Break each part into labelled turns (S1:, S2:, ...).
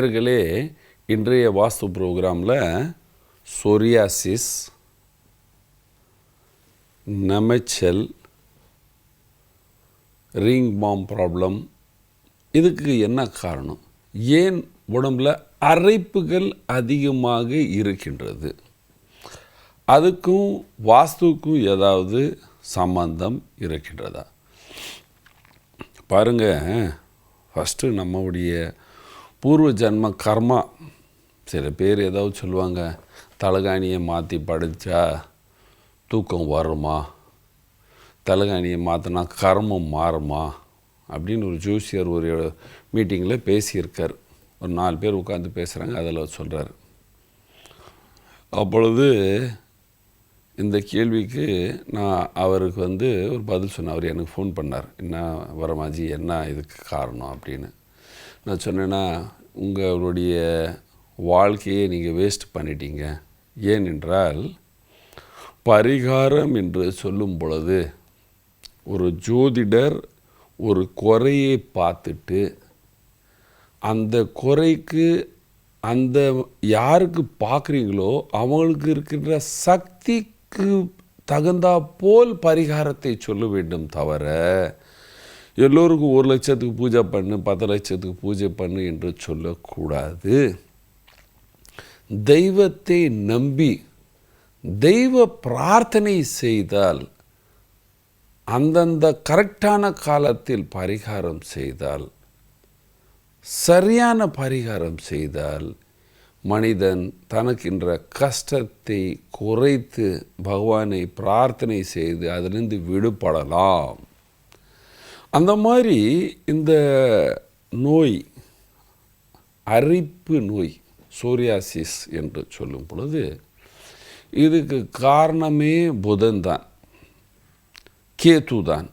S1: நேர்களே இன்றைய வாஸ்து ப்ரோக்ராமில் சொரியாசிஸ் நமைச்சல் ரிங் பாம் ப்ராப்ளம் இதுக்கு என்ன காரணம்? ஏன் உடம்பில் அரைப்புகள் அதிகமாக இருக்கின்றது? அதுக்கும் வாஸ்துக்கும் ஏதாவது சம்பந்தம் இருக்கின்றதா? பாருங்க ஃபஸ்ட்டு நம்முடைய பூர்வ ஜென்ம கர்மா. சில பேர் ஏதாவது சொல்லுவாங்க தலகாணியை மாற்றி படித்தா தூக்கம் வருமா? தலகாணியை மாற்றினா கர்மம் மாறுமா? அப்படின்னு ஒரு ஜோசியர் ஒரு மீட்டிங்கில் பேசியிருக்கார். ஒரு நாலு பேர் உட்காந்து பேசுகிறாங்க அதில் சொல்கிறார் அப்பொழுது இந்த கேள்விக்கு நான் அவருக்கு வந்து ஒரு பதில் சொன்னேன் அவர் எனக்கு ஃபோன் பண்ணார். என்ன வரமாஜி என்ன இதுக்கு காரணம் அப்படின்னு. நான் சொன்னேன்னா உங்களுடைய வாழ்க்கையை நீங்கள் வேஸ்ட் பண்ணிட்டீங்க. ஏனென்றால் பரிகாரம் என்று சொல்லும் பொழுது ஒரு ஜோதிடர் ஒரு குறையை பார்த்துட்டு அந்த குறைக்கு அந்த யாருக்கு பார்க்குறீங்களோ அவங்களுக்கு இருக்கின்ற சக்திக்கு தகுந்தா போல் பரிகாரத்தை சொல்ல வேண்டும் தவிர எல்லோருக்கும் ஒரு லட்சத்துக்கு பூஜை பண்ணு பத்து லட்சத்துக்கு பூஜை பண்ணு என்று சொல்லக்கூடாது. தெய்வத்தை நம்பி தெய்வ பிரார்த்தனை செய்தால் அந்தந்த கரெக்டான காலத்தில் பரிகாரம் செய்தால் சரியான பரிகாரம் செய்தால் மனிதன் தனக்கின்ற கஷ்டத்தை குறைத்து பகவானை பிரார்த்தனை செய்து அதிலிருந்து விடுபடலாம். அந்த மாதிரி இந்த நோய் அரிப்பு நோய் சோரியாசிஸ் என்று சொல்லும் பொழுது இதுக்கு காரணமே புதன் தான். கேது தான்.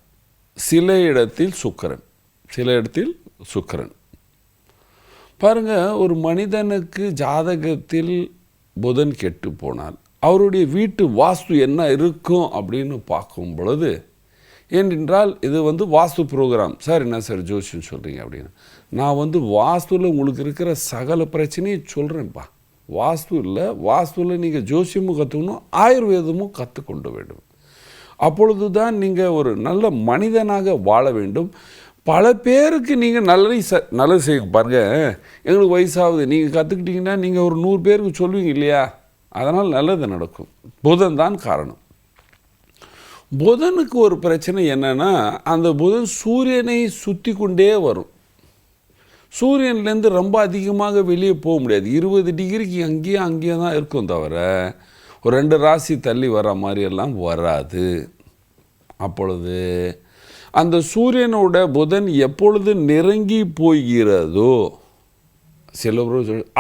S1: சில இடத்தில் சுக்கரன். சில இடத்தில் சுக்கரன். பாருங்கள் ஒரு மனிதனுக்கு ஜாதகத்தில் புதன் கெட்டு போனால் அவருடைய வீட்டு வாஸ்து என்ன இருக்கும் அப்படின்னு பார்க்கும் பொழுது ஏனென்றால் இது வந்து வாஸ்து ப்ரோக்ராம் சார் என்ன சார் ஜோஷியம் சொல்கிறீங்க அப்படின்னு? நான் வந்து வாஸ்துவில் உங்களுக்கு இருக்கிற சகல பிரச்சனையும் சொல்கிறேன்ப்பா வாஸ்து இல்லை வாஸ்துவில் நீங்கள் ஜோசியமும் கற்றுக்கணும் ஆயுர்வேதமும் கற்றுக்கொண்டு வேண்டும். அப்பொழுது தான் நீங்கள் ஒரு நல்ல மனிதனாக வாழ வேண்டும். பல பேருக்கு நீங்கள் நல்லதை ச நல்லது செய்ய பாருங்கள் எங்களுக்கு வயசாகுது. நீங்கள் கற்றுக்கிட்டீங்கன்னா நீங்கள் ஒரு நூறு பேருக்கு சொல்லுவீங்க இல்லையா? அதனால் நல்லது நடக்கும். புதன் தான் காரணம். புதனுக்கு ஒரு பிரச்சனை என்னென்னா அந்த புதன் சூரியனை சுற்றி கொண்டே வரும். சூரியன்லேருந்து ரொம்ப அதிகமாக வெளியே போக முடியாது. இருபது டிகிரிக்கு அங்கேயும் அங்கேயும் தான் இருக்கும் தவிர ஒரு ரெண்டு ராசி தள்ளி வர மாதிரியெல்லாம் வராது. அப்பொழுது அந்த சூரியனோட புதன் எப்பொழுது நெருங்கி போகிறதோ சில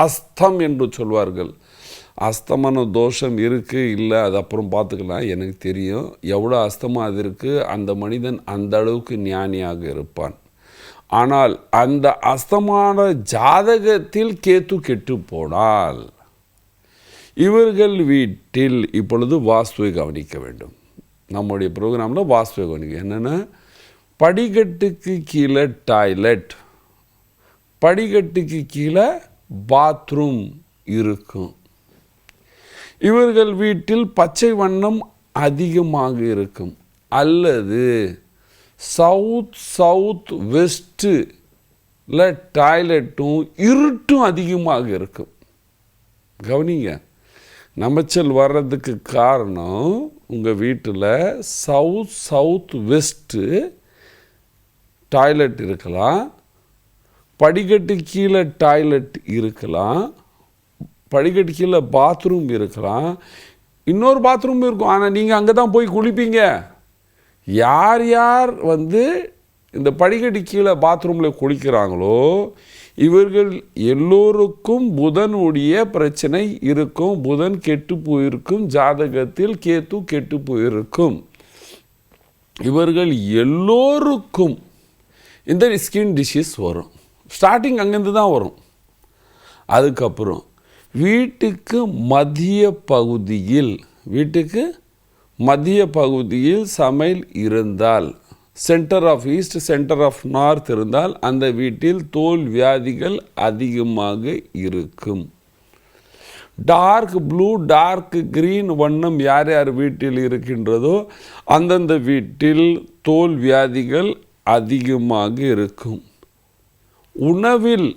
S1: அஸ்தம் என்று சொல்வார்கள். அஸ்தமன தோஷம் இருக்குது இல்லை அது அப்புறம் பார்த்துக்கலாம் எனக்கு தெரியும். எவ்வளோ அஸ்தமாக அது இருக்குது அந்த மனிதன் அந்த அளவுக்கு ஞானியாக இருப்பான். ஆனால் அந்த அஸ்தமான ஜாதகத்தில் கேத்து கெட்டு போனால் இவர்கள் வீட்டில் இப்பொழுது வாஸ்துவை கவனிக்க வேண்டும். நம்முடைய ப்ரோக்ராமில் வாஸ்துவை கவனிக்க. என்னென்னா படிக்கட்டுக்கு கீழே டாய்லெட் படிக்கட்டுக்கு கீழே பாத்ரூம் இருக்கும். இவர்கள் வீட்டில் பச்சை வண்ணம் அதிகமாக இருக்கும். அல்லது சவுத் சவுத் வெஸ்ட்டில் டாய்லெட்டும் இருட்டும் அதிகமாக இருக்கும். கவனிங்க நமைச்சல் வர்றதுக்கு காரணம் உங்கள் வீட்டில் சவுத் சவுத் வெஸ்ட்டு டாய்லெட் இருக்கலாம். படிக்கட்டு கீழே டாய்லெட் இருக்கலாம். படிக்கட்டுக்கில் கீழே பாத்ரூம் இருக்கலாம். இன்னொரு பாத்ரூம் இருக்கும். ஆனால் நீங்கள் அங்கே தான் போய் குளிப்பீங்க. யார் யார் வந்து இந்த படிக்கட்டு கீழே பாத்ரூமில் குளிக்கிறாங்களோ இவர்கள் எல்லோருக்கும் புதனுடைய பிரச்சனை இருக்கும். புதன் கெட்டு போயிருக்கும். ஜாதகத்தில் கேத்து கெட்டு போயிருக்கும். இவர்கள் எல்லோருக்கும் இந்த ஸ்கின் டிஷீஸ் வரும். ஸ்டார்டிங் அங்கேருந்து தான் வரும். அதுக்கப்புறம் வீட்டுக்கு மதிய பகுதியில் வீட்டுக்கு மதிய பகுதியில் சமையல் இருந்தால் centre of east centre of north இருந்தால் அந்த வீட்டில் தோல் வியாதிகள் அதிகமாக இருக்கும். டார்க் ப்ளூ டார்க் கிரீன் வண்ணம் யார் யார் வீட்டில் இருக்கின்றதோ அந்தந்த வீட்டில் தோல் வியாதிகள் அதிகமாக இருக்கும். உணவில்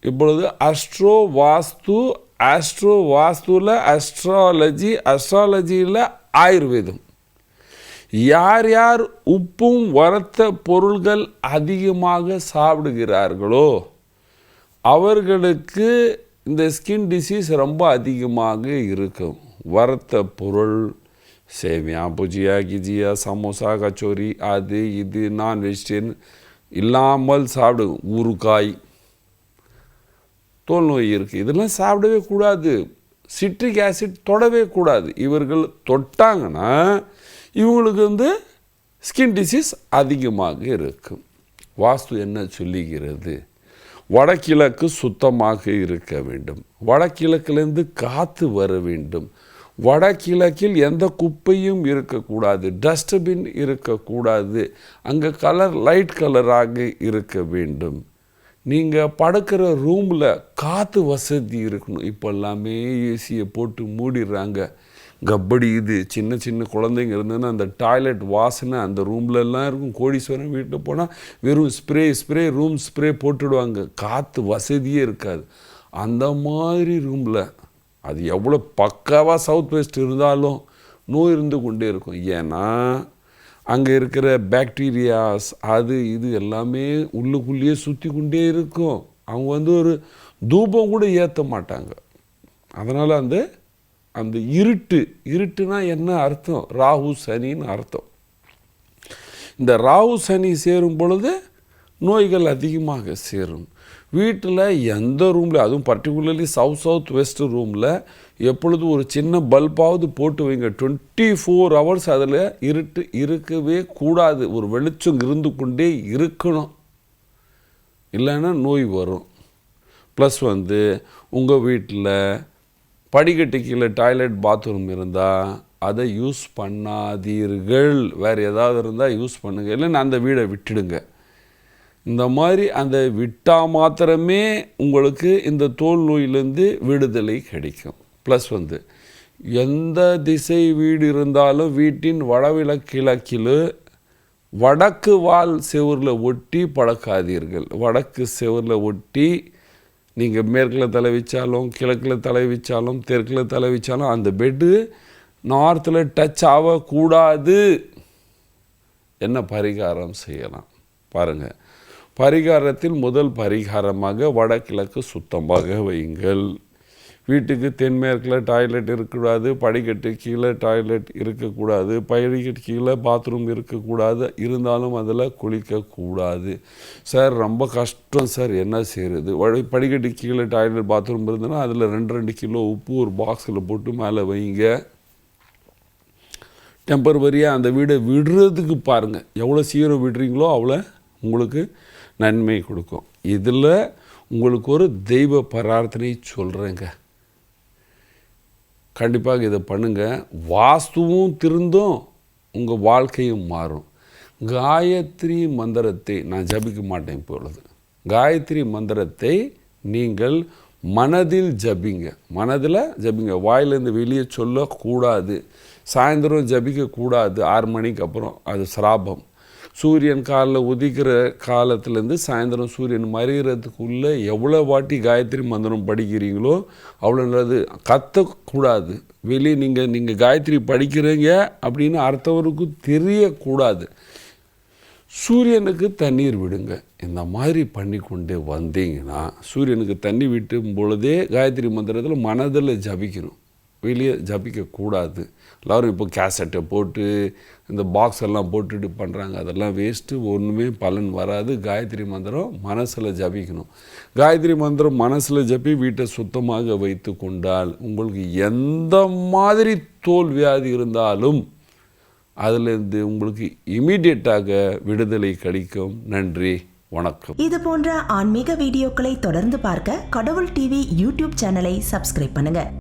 S1: இப்பொழுது அஸ்ட்ரோ வாஸ்து ஆஸ்ட்ரோ வாஸ்துவில் அஸ்ட்ராலஜி அஸ்ட்ராலஜியில் ஆயுர்வேதம். யார் யார் உப்பும் வறுத்த பொருள்கள் அதிகமாக சாப்பிடுகிறார்களோ அவர்களுக்கு இந்த ஸ்கின் டிசீஸ் ரொம்ப அதிகமாக இருக்கும். வறுத்த பொருள் சேமியா புஜியா கிஜியா சமோசா கச்சோரி அது இது நான் வெஜிடேரியன் இல்லாமல் சாப்பிடு ஊறுகாய் தோல் நோய் இருக்குது இதெல்லாம் சாப்பிடவே கூடாது. சிட்ரிக் ஆசிட் தொடவே கூடாது. இவர்கள் தொட்டாங்கன்னா இவங்களுக்கு வந்து ஸ்கின் டிசீஸ் அதிகமாக இருக்கும். வாஸ்து என்ன சொல்லுகிறது? வடகிழக்கு சுத்தமாக இருக்க வேண்டும். வடகிழக்கிலிருந்து காற்று வர வேண்டும். வடகிழக்கில் எந்த குப்பையும் இருக்கக்கூடாது. டஸ்ட்பின் இருக்கக்கூடாது. அங்கே கலர் லைட் கலராக இருக்க வேண்டும். நீங்கள் படுக்கிற ரூமில் காற்று வசதி இருக்கணும். இப்போ எல்லாமே ஏசியை போட்டு மூடிடுறாங்க. கப்படி இது சின்ன சின்ன குழந்தைங்க இருந்ததுன்னா அந்த டாய்லெட் வாசனை அந்த ரூம்லலாம் இருக்கும். கோடீஸ்வரன் வீட்டில் போனால் வெறும் ஸ்ப்ரே ஸ்ப்ரே ரூம் ஸ்ப்ரே போட்டுடுவாங்க. காற்று வசதியே இருக்காது. அந்த மாதிரி ரூமில் அது எவ்வளோ பக்காவாக சவுத் வெஸ்ட் இருந்தாலும் நோய் இருந்து கொண்டே இருக்கும். ஏன்னா அங்கே இருக்கிற பேக்டீரியாஸ் அது இது எல்லாமே உள்ளுக்குள்ளேயே சுற்றி கொண்டே இருக்கும். அவங்க வந்து ஒரு தூபம் கூட ஏற்ற மாட்டாங்க. அதனால் அந்த அந்த இருட்டு இருட்டுனா என்ன அர்த்தம்? ராகு சனின்னு அர்த்தம். இந்த ராகு சனி சேரும் பொழுது நோய்கள் அதிகமாக சேரும். வீட்டில் எந்த ரூமில் அதுவும் பர்டிகுலர்லி சவுத் சவுத் வெஸ்ட் ரூமில் எப்பொழுதும் ஒரு சின்ன பல்பாவது போட்டு வைங்க. டுவெண்ட்டி ஃபோர் ஹவர்ஸ் அதில் இருட்டு இருக்கவே கூடாது. ஒரு வெளிச்சம் இருந்து கொண்டே இருக்கணும். இல்லைன்னா நோய் வரும். ப்ளஸ் வந்து உங்கள் வீட்டில் படிக்கட்டு கீழே டாய்லெட் பாத்ரூம் இருந்தால் அதை யூஸ் பண்ணாதீர்கள். வேறு ஏதாவது இருந்தால் யூஸ் பண்ணுங்கள் இல்லைன்னா அந்த வீடை விட்டுடுங்க. இந்த மாதிரி அந்த விட்டால் மாத்திரமே உங்களுக்கு இந்த தோல் நோயிலேருந்து விடுதலை கிடைக்கும். ப்ளஸ் வந்து எந்த திசை வீடு இருந்தாலும் வீட்டின் வடவிலக்கிழக்கில் வடக்கு வால் செவரில் ஒட்டி பழக்காதீர்கள் வடக்கு செவரில் ஒட்டி நீங்கள் மேற்கில் தலை வச்சாலும் கிழக்கில் தலை வச்சாலும் தெற்கில் தலை வச்சாலும் அந்த பெட்டு நார்த்தில் டச் ஆகக்கூடாது என்ன பரிகாரம் செய்யலாம்? பாருங்கள் பரிகாரத்தில் முதல் பரிகாரமாக வடகிழக்கு சுத்தமாக வையுங்கள். வீட்டுக்கு தென்மேற்கில் டாய்லெட் இருக்கக்கூடாது படிக்கட்டு கீழே டாய்லெட் இருக்கக்கூடாது படிக்கட்டு கீழே பாத்ரூம் இருக்கக்கூடாது இருந்தாலும் அதில் குளிக்கக்கூடாது. சார் ரொம்ப கஷ்டம் சார் என்ன செய்கிறது படிக்கட்டு கீழே டாய்லெட் பாத்ரூம் இருந்ததுன்னா அதில் ரெண்டு ரெண்டு கிலோ உப்பு ஒரு பாக்ஸில் போட்டு மேலே வைங்க. டெம்பரவரியாக அந்த வீடை விடுறதுக்கு பாருங்கள் எவ்வளோ சீக்கிரம் விடுறீங்களோ அவ்வளோ உங்களுக்கு நன்மை கொடுக்கும். இதில் உங்களுக்கு ஒரு தெய்வ பிரார்த்தனை சொல்கிறேங்க கண்டிப்பாக இதை பண்ணுங்கள் வாஸ்துவும் திருந்தும் உங்கள் வாழ்க்கையும் மாறும். காயத்ரி மந்திரத்தை நான் ஜபிக்க மாட்டேன் இப்பொழுது. காயத்ரி மந்திரத்தை நீங்கள் மனதில் ஜபிங்க. மனதில் ஜபிங்க. வாயிலேருந்து வெளியே சொல்லக்கூடாது. சாயந்தரம் ஜபிக்கக்கூடாது. ஆறு மணிக்கு அப்புறம் அது சிராபம். சூரியன் காலில் உதிக்கிற காலத்துலேருந்து சாயந்தரம் சூரியன் மறைகிறதுக்குள்ளே எவ்வளோ வாட்டி காயத்ரி மந்திரம் படிக்கிறீங்களோ அவ்வளோ நல்லது. கத்தக்கூடாது. வெளியே நீங்கள் நீங்கள் காயத்ரி படிக்கிறீங்க அப்படின்னு அடுத்தவருக்கும் தெரியக்கூடாது. சூரியனுக்கு தண்ணீர் விடுங்க. இந்த மாதிரி பண்ணி கொண்டு வந்தீங்கன்னா சூரியனுக்கு தண்ணி விட்டும் பொழுதே காயத்ரி மந்திரத்தில் மனதில் ஜபிக்கணும். வெளியே ஜபிக்கக்கூடாது. எல்லோரும் இப்போ கேசட்டை போட்டு இந்த பாக்ஸ் எல்லாம் போட்டுட்டு பண்ணுறாங்க அதெல்லாம் வேஸ்ட்டு ஒன்றுமே பலன் வராது. காயத்ரி மந்திரம் மனசில் ஜபிக்கணும். காயத்ரி மந்திரம் மனசில் ஜபி வீட்டை சுத்தமாக வைத்து கொண்டால் உங்களுக்கு எந்த மாதிரி தோல் வியாதி இருந்தாலும் அதிலிருந்து உங்களுக்கு இமீடியட்டாக விடுதலை கிடைக்கும். நன்றி வணக்கம்.
S2: இது போன்ற ஆன்மீக வீடியோக்களை தொடர்ந்து பார்க்க கடவுள் டிவி யூடியூப் சேனலை சப்ஸ்கிரைப் பண்ணுங்க.